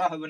করা হবে না